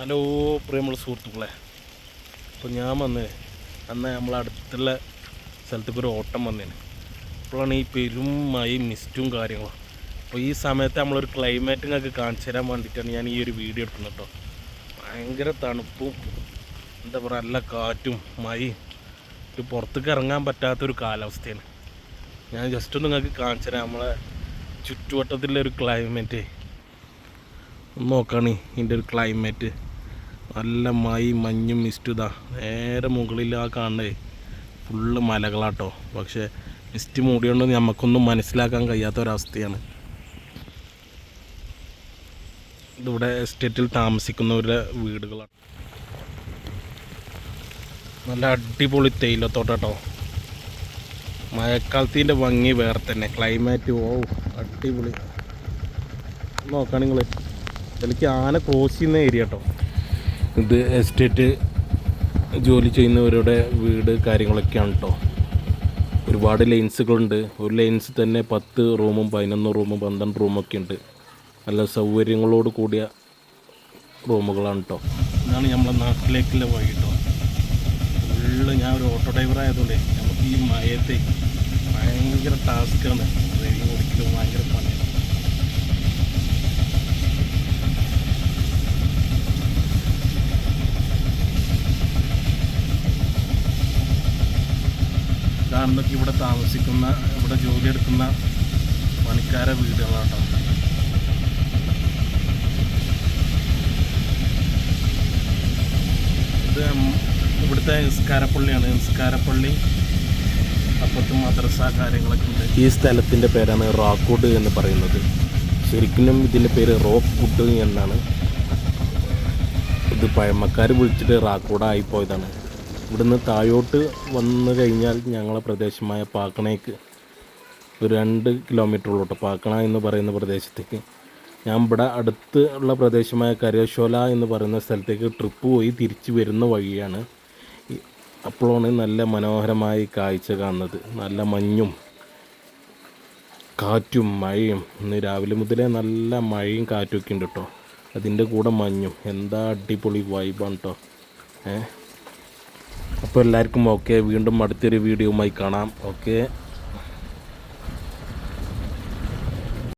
Hello പ്രിയമുള്ള സുഹൃത്തുക്കളെ. അപ്പോൾ ഞാൻ വന്ന്. അന്ന് നമ്മളെ അടുത്തുള്ള സ്ഥലത്തേക്ക് ഒരു ഓട്ടം വന്നേന്. അപ്പോഴാണ് ഈ പെരും മഴയും മിസ്റ്റും കാര്യങ്ങളും. അപ്പോൾ ഈ സമയത്ത് നമ്മളൊരു ക്ലൈമറ്റ് നിങ്ങൾക്ക് കാണിച്ചു തരാൻ വേണ്ടിയിട്ടാണ് ഞാൻ ഈ ഒരു വീഡിയോ എടുക്കുന്നത് കേട്ടോ ഭയങ്കര തണുപ്പും എന്താ പറയുക നല്ല കാറ്റും മഴയും. ഒരു പുറത്തേക്ക് ഇറങ്ങാൻ പറ്റാത്തൊരു കാലാവസ്ഥയാണ്. ഞാൻ ജസ്റ്റ് ഒന്ന് നിങ്ങൾക്ക് കാണിച്ചു തരാം. നമ്മളെ ചുറ്റുവട്ടത്തിലുള്ള ഒരു ക്ലൈമറ്റ് നോക്കുകയാണ് ഇതിന്റെ ഒരു ക്ലൈമറ്റ് നല്ല മൈ മഞ്ഞും മിസ്റ്റും ഇതാ. നേരെ മുകളിൽ ആ കാണണേ. ഫുള്ള് മലകളാട്ടോ. പക്ഷേ മിസ്റ്റ് മൂടിയോണ്ട് നമുക്കൊന്നും മനസ്സിലാക്കാൻ കഴിയാത്ത ഒരവസ്ഥയാണ് ഇതിവിടെ എസ്റ്റേറ്റിൽ താമസിക്കുന്നവരുടെ വീടുകളാണ്. നല്ല അടിപൊളി തേയിലത്തോട്ടോ മഴക്കാലത്തിന്റെ ഭംഗി വേറെ തന്നെ. ക്ലൈമാറ്റ് ഓ അടിപൊളി. നോക്കാം നിങ്ങൾ ഇതിലേക്ക് ആന ക്രോസ് ചെയ്യുന്ന ഏരിയ കേട്ടോ ഇത് എസ്റ്റേറ്റ് ജോലി ചെയ്യുന്നവരുടെ വീട് കാര്യങ്ങളൊക്കെയാണ് കേട്ടോ ഒരുപാട് ലൈൻസുകളുണ്ട്. ഒരു ലൈൻസ് തന്നെ പത്ത് റൂമും പതിനൊന്ന് റൂമും പന്ത്രണ്ട് റൂമൊക്കെ ഉണ്ട് നല്ല സൗകര്യങ്ങളോട് കൂടിയ റൂമുകളാണ് കേട്ടോ ഇതാണ് നമ്മളെ നാട്ടിലേക്കുള്ള വഴി കേട്ടോ ഫുള്ള് ഞാൻ ഒരു ഓട്ടോ ഡ്രൈവർ ആയതുകൊണ്ട് നമുക്ക് ഈ മയത്തെ ഭയങ്കര ടാസ്ക്കാണ്. ഡ്രൈവിംഗ് ഓടിക്കലും ഭയങ്കര പണിയാണ്. കാണുന്നൊക്കെ ഇവിടെ താമസിക്കുന്ന ഇവിടെ ജോലി എടുക്കുന്ന പണിക്കാരെ വീടുകളാട്ടോ ഇത് ഇവിടുത്തെ നിസ്കാരപ്പള്ളിയാണ്. നിസ്കാരപ്പള്ളി അപ്പുറത്ത് മദ്രസ കാര്യങ്ങളൊക്കെ ഉണ്ട്. ഈ സ്ഥലത്തിന്റെ പേരാണ് റാക്കോഡ് എന്ന് പറയുന്നത്. ശരിക്കും ഇതിന്റെ പേര് റോക്ക് വുഡ് എന്നാണ്. ഇത് പഴമക്കാർ വിളിച്ചിട്ട് റാക്കോഡായി പോയതാണ്. ഇവിടുന്ന് താഴോട്ട് വന്നു കഴിഞ്ഞാൽ ഞങ്ങളെ പ്രദേശമായ പാക്കണയ്ക്ക് ഒരു രണ്ട് കിലോമീറ്റർ ഉള്ളൂട്ടോ. പാക്കണ എന്ന് പറയുന്ന പ്രദേശത്തേക്ക്. ഞാൻ ഇവിടെ അടുത്ത് ഉള്ള പ്രദേശമായ കരേശോല എന്ന് പറയുന്ന സ്ഥലത്തേക്ക് ട്രിപ്പ് പോയി തിരിച്ചു വരുന്ന വഴിയാണ്. അപ്പോഴാണ് നല്ല മനോഹരമായി കാഴ്ച കാണുന്നത്. നല്ല മഞ്ഞും കാറ്റും മഴയും. ഇന്ന് രാവിലെ മുതലേ നല്ല മഴയും കാറ്റും ഒക്കെ ഉണ്ട് കേട്ടോ. അതിന്റെ കൂടെ മഞ്ഞും. എന്താ അടിപൊളി വൈബാണ് കേട്ടോ. ഏഹ് അപ്പോൾ എല്ലാവർക്കും ഓക്കെ വീണ്ടും അടുത്തൊരു വീഡിയോയുമായി കാണാം. ഓക്കെ